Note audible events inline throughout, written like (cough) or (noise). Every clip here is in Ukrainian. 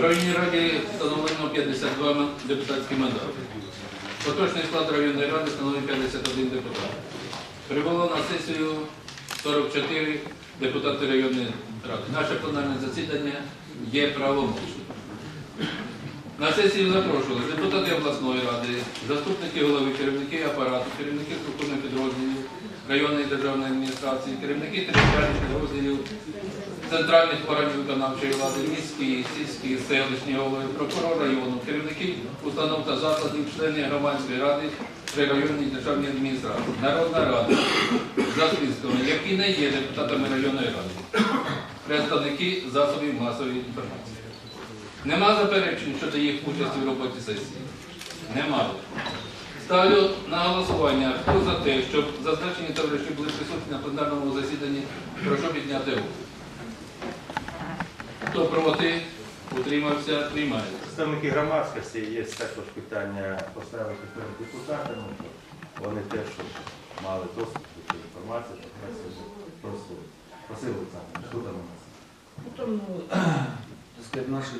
В районній раді встановлено 52 депутатські мандати. Поточний склад районної ради становить 51 депутат. Прибуло на сесію 44 депутати районної ради. Наше пленарне засідання є правомочним. На сесію запрошували депутати обласної ради, заступники голови, керівники апарату, керівники структурних підрозділів районної державної адміністрації, керівники територіальних підрозділів центральних органів виконавчої влади, міські, сільські, селищні голови, прокурор району, керівники установ та закладів, члени громадської ради при районній державній адміністрації, Народна рада за списками, які не є депутатами районної ради, представники засобів масової інформації. Нема заперечень щодо їх участі в роботі сесії? Немає. Ставлю на голосування. Хто за те, щоб зазначені товариші були присутні на пленарному засіданні, прошу підняти руку. Хто проти, утримався, приймається. Представники громадськості є також питання поставити перед депутатами, вони теж мали доступ до цієї інформації, щоб просили, просили, просили там, що там у нас. Ну, там, ну, так сказать, наши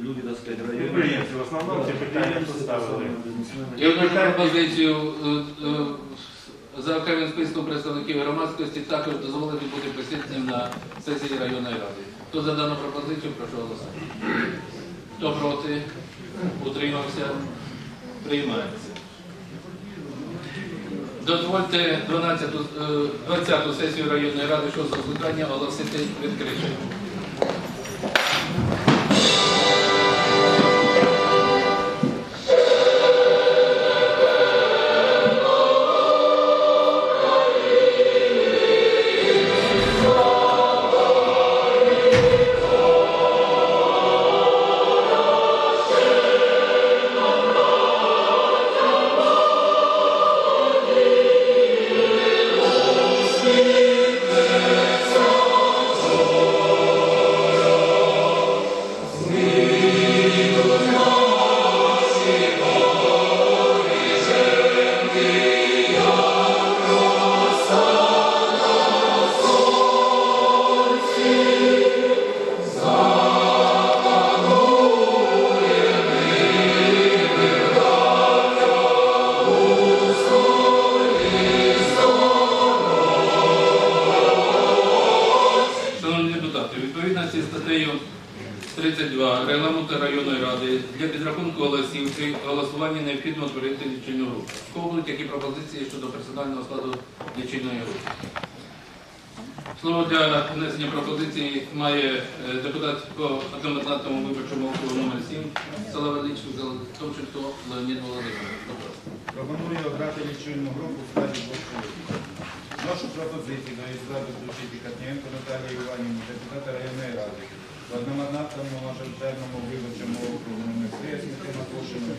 люди, так сказать, районы. Підприємці в основному ці питання поставили. Я вношу пропозицію е, е, за окремим списком представників громадськості також дозволити бути присутнім на сесії районної ради. Хто за дану пропозицію, прошу голосувати. Хто проти, утримався, приймається. Дозвольте 12-ту 20 сесію районної ради 6 скликання оголосити відкритою. При голосуванні необхідно утворити лічильну групу. В кого будуть які пропозиції щодо персонального складу лічильної групи? Слово для внесення пропозиції має е, депутат по одномандатному виборчому округу номер 7 села Величко, Томченко Леонід Володимирович. Пропоную обрати лічильну групу в складі двох чоловік. Вношу пропозиції до її складу включити Катнєнко Наталію Іванівну, депутата районної ради, в одномандатному мажоритарному виборчому округу номер 3 Смітина Кошину,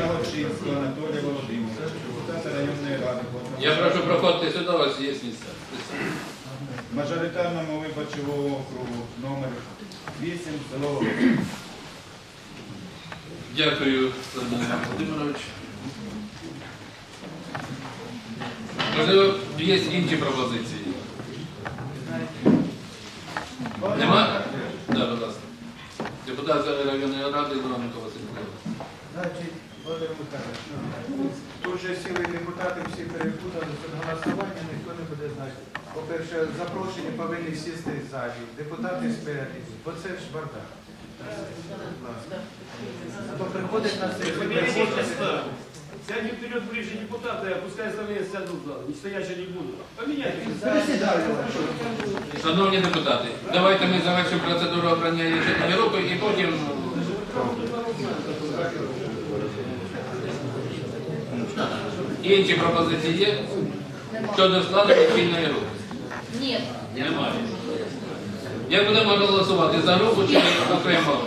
Ягодчинського Анатолія Володимировича, депутата районної ради, Я прошу проходити сюди, у вас є місця. мажоритарному виборчому округу номер 8 село Володимир. Дякую, Володимир Володимирович. Можливо, є інші пропозиції. Нема? Депутат районної ради Іваненко Василь Значить, Володимир Михайлович, ну, тут же сіли депутати, всі перепутали що голосування, ніхто не буде знати. По-перше, запрошені повинні сісти в залі, депутати спереді, бо це ж бардак. Будь. А то приходить на сесію, приходить, Сядь вперед ближе депутаты, а пускай остальные сядут в зал. Не стоящие не будут. Поменяйте. Шановні депутати, давайте ми завершимо процедуру обрання рішення групи і потім. Інші пропозиції є? Щодо складу лічильної групи? Нет. Немає. Як будемо голосувати за групу чи окремо?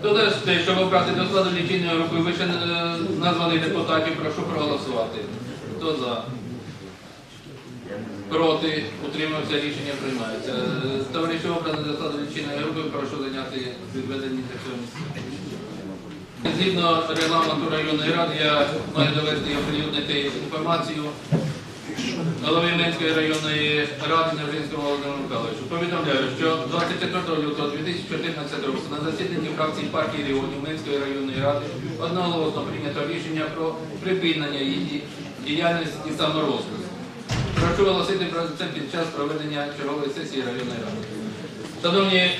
Те, щоб обрати до складу лічильної групи вище названих депутатів, прошу проголосувати. Хто за? Проти? Утримався, рішення приймається. Товариші обрані до складу лічильної групи, прошу зайняти відведені для цього місця. Згідно регламенту районної ради, я маю довести оприлюднити інформацію голови Менської районної ради Невжинського Володимира Михайловича. Повідомляю, що 24 лютого 2014 року на засіданні фракції партії регіонів Менської районної ради одноголосно прийнято рішення про припинення її діяльності і саморозпуску. Прошу оголосити про це під час проведення чергової сесії районної ради. Шановні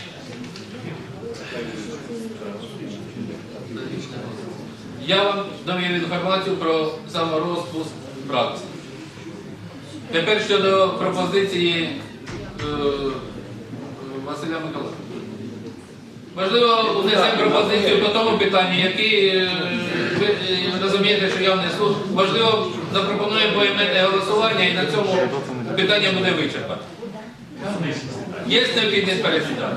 Я вам довів інформацію про саморозпуск фракції. Тепер щодо пропозиції е, Василя Миколаївича. Можливо, внесемо пропозицію по тому питанню, які е, ви розумієте, що я внесу. Можливо, запропонуємо поіменне голосування і на цьому питання буде вичерпано. Є необхідність пересідати?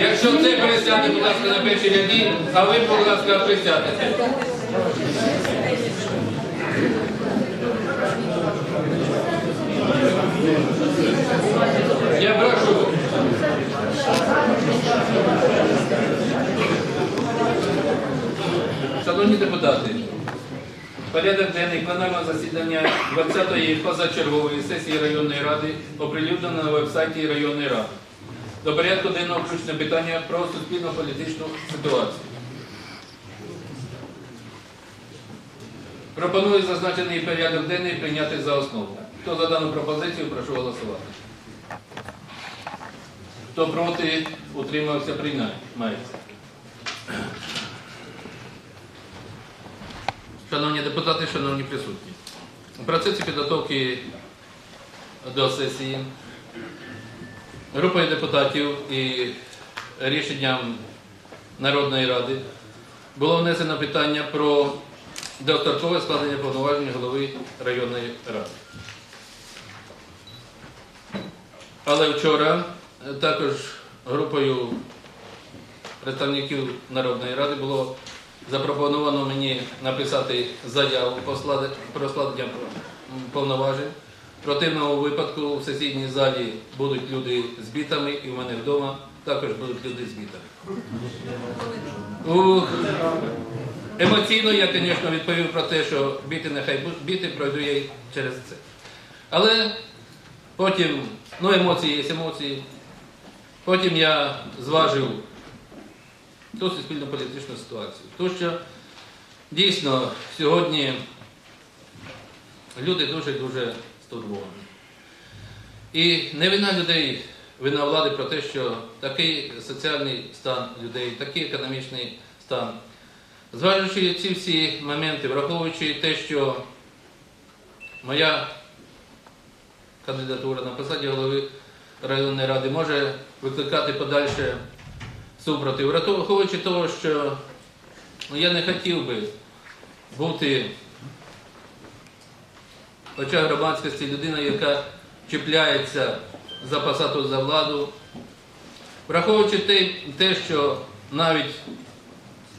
Якщо це присяде, будь ласка, на першій ряді, а ви, будь ласка, присядете. Я прошу. Депутати, порядок денний пленарного засідання 20-ї позачергової сесії районної ради оприлюднено на веб-сайті районної ради. До порядку денного включено питання про суспільно-політичну ситуацію. Пропоную зазначений порядок денний прийняти за основу. Хто за дану пропозицію, прошу голосувати. Хто проти, утримався, приймається. Шановні депутати, шановні присутні. У процесі підготовки до сесії групою депутатів і рішенням Народної ради було внесено питання про дострокове складення повноважень голови районної ради. Але вчора е, також групою представників Народної ради було запропоновано мені написати заяву про складення повноважень. В противному випадку в сесійній залі будуть люди з бітами, і в мене вдома також будуть люди з бітами. Емоційно я, звісно, відповів про те, що біти нехай біти, пройду я через це. Але потім, ну емоції є емоції. Потім я зважив ту суспільно-політичну ситуацію. Тому що дійсно сьогодні люди дуже-дуже стурбовані. І не вина людей, вина влади про те, що такий соціальний стан людей, такий економічний стан. Зважуючи ці всі моменти, враховуючи те, що моя кандидатура на посаді голови районної ради може викликати подальше супротив, враховуючи того, що ну, я не хотів би бути в очах громадськості людина, яка чіпляється за посаду за владу, враховуючи те, те, що навіть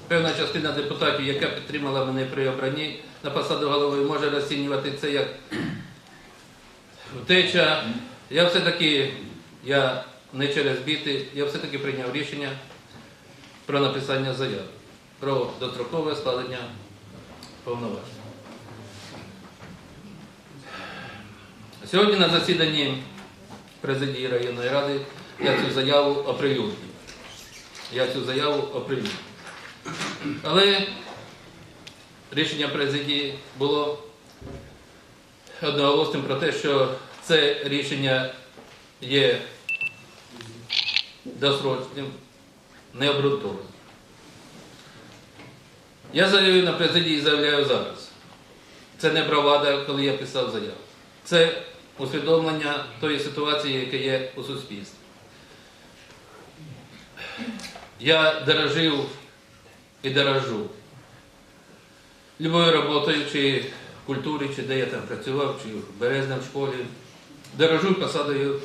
певна частина депутатів, яка підтримала мене при обранні на посаду голови, може розцінювати це як втеча. Я все-таки, я не через біти, я все-таки прийняв рішення про написання заяви, про дострокове складення повноважень. Сьогодні на засіданні президії районної ради я цю заяву оприлюднив. Я цю заяву оприлюднив. Але рішення президії було одноголосним про те, що це рішення є досрочним, необґрунтованим. Я заявив на президії і заявляю зараз. Це не бравада, коли я писав заяву. Це усвідомлення тої ситуації, яка є у суспільстві. Я дорожив і дорожу любою роботою, чи культурі, чи де я там працював, чи в Березному школі. Дорожу посадою.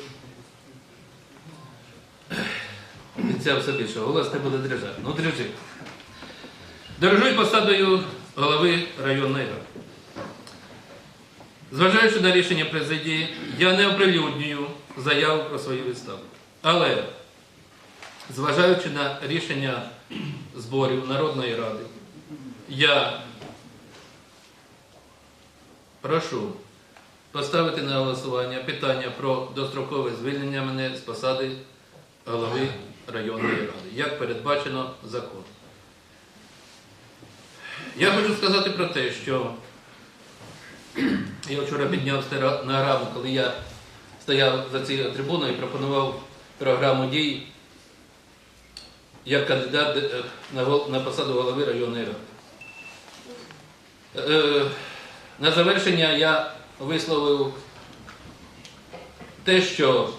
Обіцяв собі, що голос не буде дрижати. Ну, дрижи. Дорожу посадою голови районної ради. Зважаючи на рішення президії, я не оприлюднюю заяву про свою відставку. Але, зважаючи на рішення зборів Народної ради, я прошу поставити на голосування питання про дострокове звільнення мене з посади голови районної ради, як передбачено законом. Я хочу сказати про те, що я вчора підняв стенограму, коли я стояв за цією трибуною і пропонував програму дій як кандидат е, на посаду голови районної ради. Е, На завершення я висловив те, що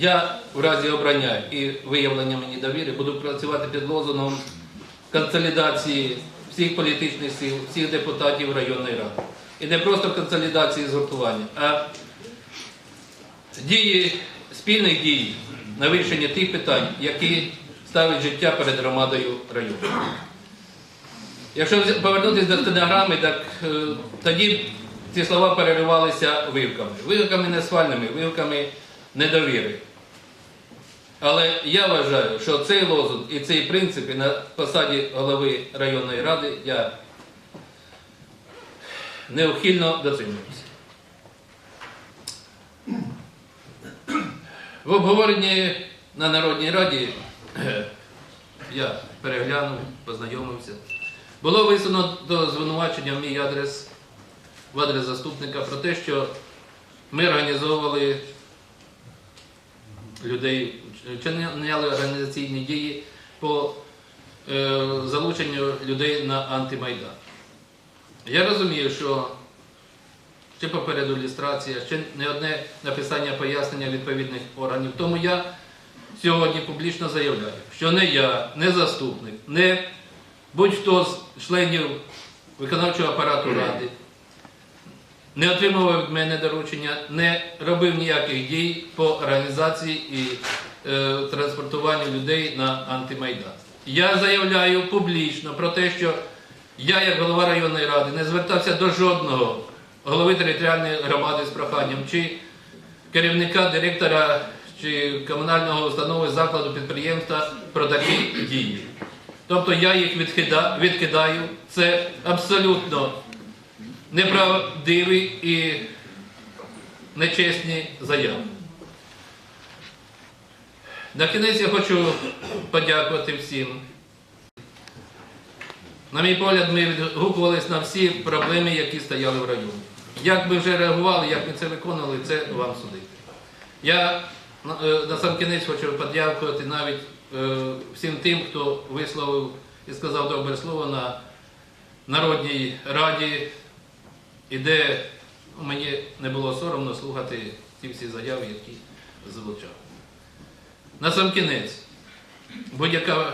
я в разі обрання і виявлення мені довіри буду працювати під лозунгом консолідації всіх політичних сил, всіх депутатів районної ради. І не просто консолідації згуртування, а дії, спільних дій на вирішення тих питань, які ставить життя перед громадою району. Якщо повернутися до стенограми, так е, тоді ці слова переривалися вивками. Вивками не свальними, вивками недовіри. Але я вважаю, що цей лозунг і цей принцип на посаді голови районної ради я неухильно дотримуюся. В обговоренні на Народній Раді (clears throat) я переглянув, познайомився. Було висунуто звинувачення в мій адрес, в адрес заступника про те, що ми організовували людей, чиняли організаційні дії по е, залученню людей на антимайдан. Я розумію, що ще попереду ілюстрація, ще не одне написання пояснення відповідних органів. Тому я сьогодні публічно заявляю, що не я, не заступник, не будь-хто з членів виконавчого апарату ради не отримував від мене доручення, не робив ніяких дій по організації і е, транспортуванню людей на антимайдан. Я заявляю публічно про те, що я, як голова районної ради, не звертався до жодного голови територіальної громади з проханням чи керівника, директора чи комунального установи закладу підприємства про такі дії. Тобто я їх відкида- відкидаю. Це абсолютно неправдиві і нечесні заяви. На кінець я хочу подякувати всім. На мій погляд, ми відгукувалися на всі проблеми, які стояли в районі. Як ми вже реагували, як ми це виконували, це вам судити. Я на- е, сам кінець хочу подякувати навіть е, всім тим, хто висловив і сказав добре слово на Народній Раді, і де мені не було соромно слухати ті всі заяви, які звучав. На сам кінець, будь-яка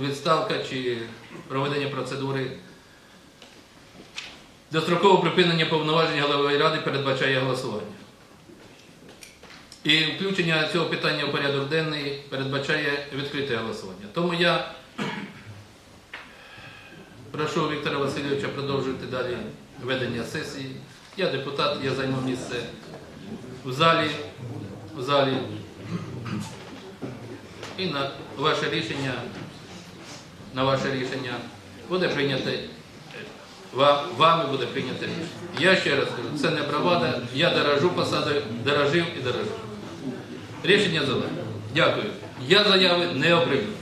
відставка чи проведення процедури дострокове припинення повноважень голови ради передбачає голосування. І включення цього питання в порядок денний передбачає відкрите голосування. Тому я прошу Віктора Васильовича продовжувати далі ведення сесії. Я депутат, я займу місце в залі, в залі. І на ваше рішення, на ваше рішення буде прийнято вами буде прийнято рішення. Я ще раз кажу, це не бравада, я дорожу посадою, дорожив і дорожу. Рішення зелене. Дякую. Я заяви не оприлюдню.